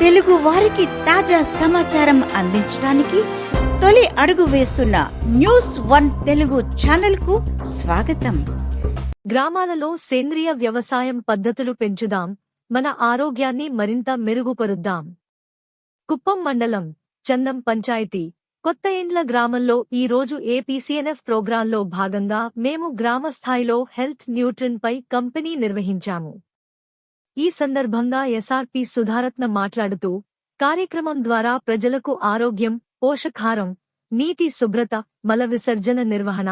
తెలుగు వారికి తాజా సమాచారం అందించడానికి తొలి అడుగు వేస్తున్న న్యూస్ వన్ తెలుగు ఛానల్కు స్వాగతం. గ్రామాలలో సేంద్రియ వ్యవసాయం పద్ధతులు పెంచుదాం మన ఆరోగ్యాన్ని మరింత మెరుగుపరుద్దాం. కుప్పం మండలం చందం పంచాయతీ కొత్త ఇండ్ల గ్రామంలో ఈ రోజు ఏపీసీఎన్ఎఫ్ ప్రోగ్రాంలో భాగంగా మేము గ్రామ స్థాయిలో హెల్త్ న్యూట్రిన్ పై కంపెనీ నిర్వహించాము. ఈ సందర్భంగా ఎస్ఆర్పి సుధారత్న మాట్లాడుతూ కార్యక్రమం ద్వారా ప్రజలకు ఆరోగ్యం పోషకారం నీటి శుభ్రత మల విసర్జన నిర్వహణ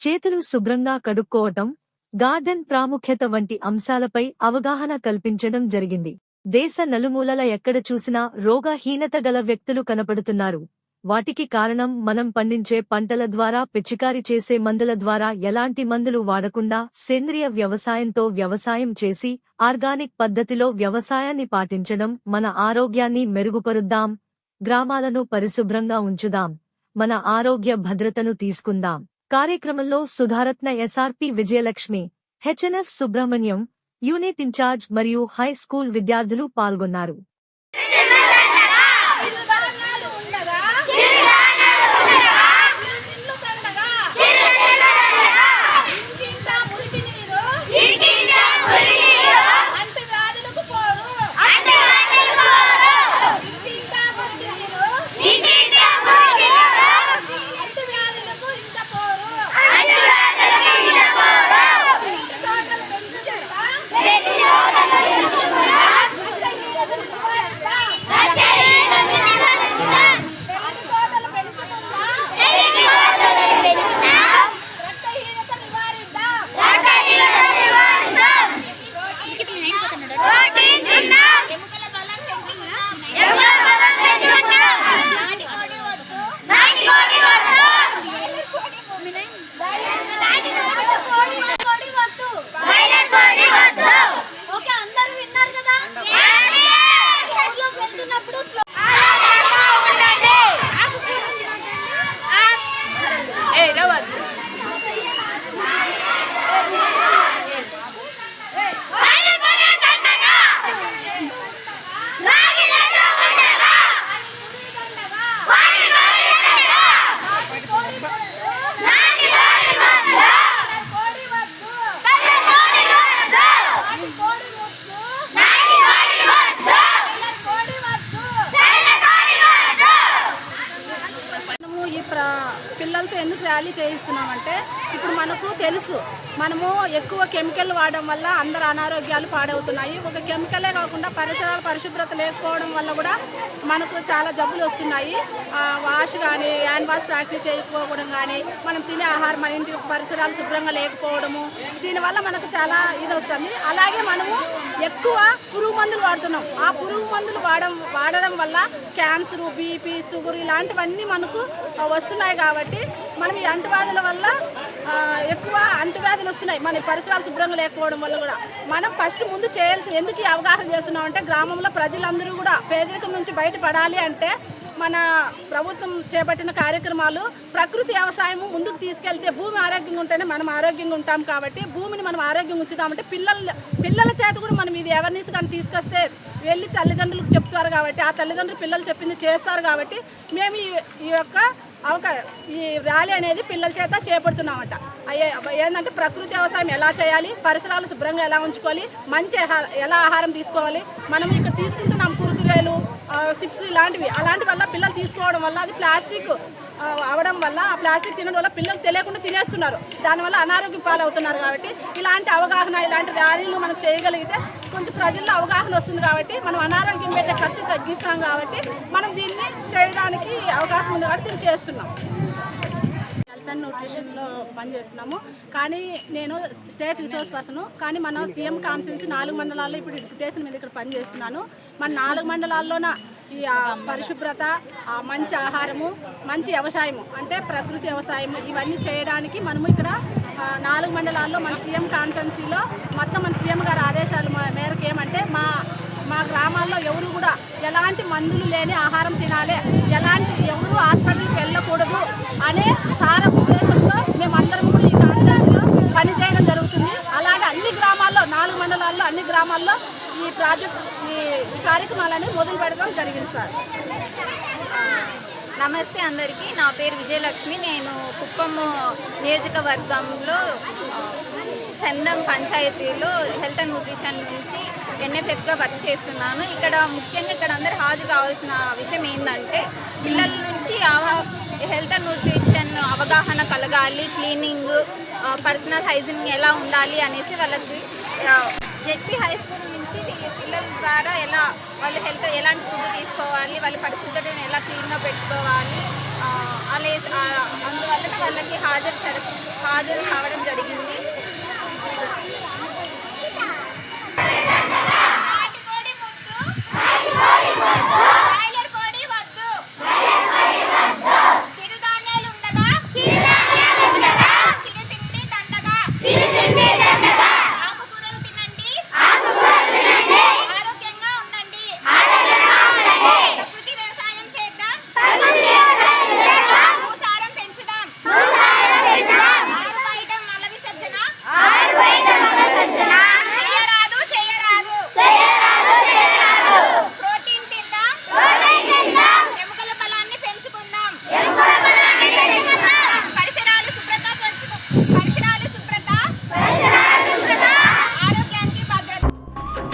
చేతులు శుభ్రంగా కడుక్కోవటం గార్డెన్ ప్రాముఖ్యత వంటి అంశాలపై అవగాహన కల్పించడం జరిగింది. దేశ నలుమూలల ఎక్కడ చూసినా రోగహీనత గల వ్యక్తులు కనపడుతున్నారు. వాటికి కారణం మనం పండించే పంటల ద్వారా పిచికారి చేసే మందుల ద్వారా ఎలాంటి మందులు వాడకుండా సేంద్రియ వ్యవసాయంతో వ్యవసాయం చేసి ఆర్గానిక్ పద్ధతిలో వ్యవసాయాన్ని పాటించడం మన ఆరోగ్యాన్ని మెరుగుపరుద్దాం గ్రామాలను పరిశుభ్రంగా ఉంచుదాం మన ఆరోగ్య భద్రతను తీసుకుందాం. కార్యక్రమంలో Sudharatna S R P Vijayalakshmi H N F Subrahmanyam unit incharge మరియు హై స్కూల్ విద్యార్థులు పాల్గొన్నారు. పిల్లలతో ఎందుకు ర్యాలీ చేయిస్తున్నామంటే ఇప్పుడు మనకు తెలుసు. మనము ఎక్కువ కెమికల్ వాడడం వల్ల అందరు అనారోగ్యాలు పాడవుతున్నాయి. ఒక కెమికలే కాకుండా పరిసరాల పరిశుభ్రత లేకపోవడం వల్ల కూడా మనకు చాలా జబ్బులు వస్తున్నాయి. వాష్ కానీ హ్యాండ్ వాష్ ప్రాక్టీస్ చేయకపోవడం కానీ మనం తినే ఆహారం మన ఇంటి పరిసరాలు శుభ్రంగా లేకపోవడము దీనివల్ల మనకు చాలా ఇది వస్తుంది. అలాగే మనం వాడుతున్నాం. ఆ పురుగు మందులు వాడడం వాడడం వల్ల క్యాన్సర్ బీపీ షుగర్ ఇలాంటివన్నీ మనకు వస్తున్నాయి కాబట్టి మనం ఈ అంటువ్యాధుల వల్ల ఎక్కువ అంటువ్యాధులు వస్తున్నాయి. మన పరిసరాలు శుభ్రంగా లేకపోవడం వల్ల కూడా. మనం ఫస్ట్ ముందు చేయాల్సి ఎందుకు ఈ అవగాహన చేస్తున్నాం అంటే గ్రామంలో ప్రజలందరూ కూడా పేదరికం నుంచి బయటపడాలి అంటే మన ప్రభుత్వం చేపట్టిన కార్యక్రమాలు ప్రకృతి వ్యవసాయం ముందుకు తీసుకెళ్తే భూమి ఆరోగ్యంగా ఉంటేనే మనం ఆరోగ్యంగా ఉంటాం కాబట్టి భూమిని మనం ఆరోగ్యంగా ఉంచుతామంటే పిల్లల పిల్లల చేత కూడా మనం ఇది అవేర్నెస్ కానీ తీసుకొస్తే వెళ్ళి తల్లిదండ్రులకు చెప్తారు కాబట్టి ఆ తల్లిదండ్రులు పిల్లలు చెప్పింది చేస్తారు కాబట్టి మేము ఈ యొక్క అవకా ఈ ర్యాలీ అనేది పిల్లల చేత చేపడుతున్నామట. అయ్యే ఏంటంటే ప్రకృతి వ్యవసాయం ఎలా చేయాలి పరిసరాలు శుభ్రంగా ఎలా ఉంచుకోవాలి మంచి ఎలా ఆహారం తీసుకోవాలి మనం ఇక్కడ తీసుకుంటున్నాం చిప్స్ ఇలాంటివి. అలాంటి వల్ల పిల్లలు తీసుకోవడం వల్ల అది ప్లాస్టిక్ అవడం వల్ల ఆ ప్లాస్టిక్ తినడం వల్ల పిల్లలు తెలియకుండా తినేస్తున్నారు. దానివల్ల అనారోగ్యం పాలవుతున్నారు కాబట్టి ఇలాంటి అవగాహన ఇలాంటి ర్యాలీలు మనం చేయగలిగితే కొంచెం ప్రజల్లో అవగాహన వస్తుంది కాబట్టి మనం అనారోగ్యం పెట్టే ఖర్చు తగ్గిస్తాం కాబట్టి మనం దీన్ని చేయడానికి అవకాశం ఉంది కాబట్టి చేస్తున్నాం. హెల్త్ న్యూట్రిషన్లో పనిచేస్తున్నాము. కానీ నేను స్టేట్ రిసోర్స్ పర్సన్ కానీ మన సీఎం కాన్ఫరెన్స్ నాలుగు మండలాల్లో ఇప్పుడు డిప్యుటేషన్ మీద ఇక్కడ పనిచేస్తున్నాను. మన నాలుగు మండలాల్లోన ఈ పరిశుభ్రత మంచి ఆహారము మంచి వ్యవసాయము అంటే ప్రకృతి వ్యవసాయము ఇవన్నీ చేయడానికి మనము ఇక్కడ నాలుగు మండలాల్లో మన సీఎం కాన్ఫరెన్సీలో మొత్తం మన సీఎం గారి ఆదేశాల మేరకు ఏమంటే మా మా గ్రామాల్లో ఎవరు కూడా ఎలాంటి మందులు లేని ఆహారం తినాలి ఎలాంటి ఎవరు హాస్పిటల్కి వెళ్ళకూడదు అనే సార ఉద్దేశంతో మేమందరం కూడా ఈ కాన్ఫరెన్స్లో పనిచేయడం జరుగుతుంది అలాగే అన్ని గ్రామాల్లో నాలుగు మండలాల్లో అన్ని కార్య ఈ కార్యక్రమాలను కార్యక్రమాలని మొదలు పెడతాం జరిగింది సార్. నమస్తే అందరికీ. నా పేరు విజయలక్ష్మి. నేను కుప్పం నియోజకవర్గంలో చందం పంచాయతీలో హెల్త్ అండ్ న్యూట్రిషన్ నుంచి ఎన్ఎఫ్ఎఫ్గా వర్క్ చేస్తున్నాను. ఇక్కడ ముఖ్యంగా ఇక్కడ అందరు హాజరు కావాల్సిన విషయం ఏంటంటే పిల్లల నుంచి హెల్త్ అండ్ న్యూట్రిషన్ అవగాహన కలగాలి. క్లీనింగ్ పర్సనల్ హైజీన్ ఎలా ఉండాలి అనేసి వాళ్ళకి జెడ్పీ హై స్కూల్ నుంచి ద్వారా ఎలా వాళ్ళ హెల్త్ ఎలాంటి ఫుడ్ తీసుకోవాలి వాళ్ళ పరిశుభ్రతను ఎలా క్లీన్గా పెట్టుకోవాలి అలా అందువల్ల అందువలన వాళ్ళకి హాజరు జర- హాజరు కావడం జరిగింది.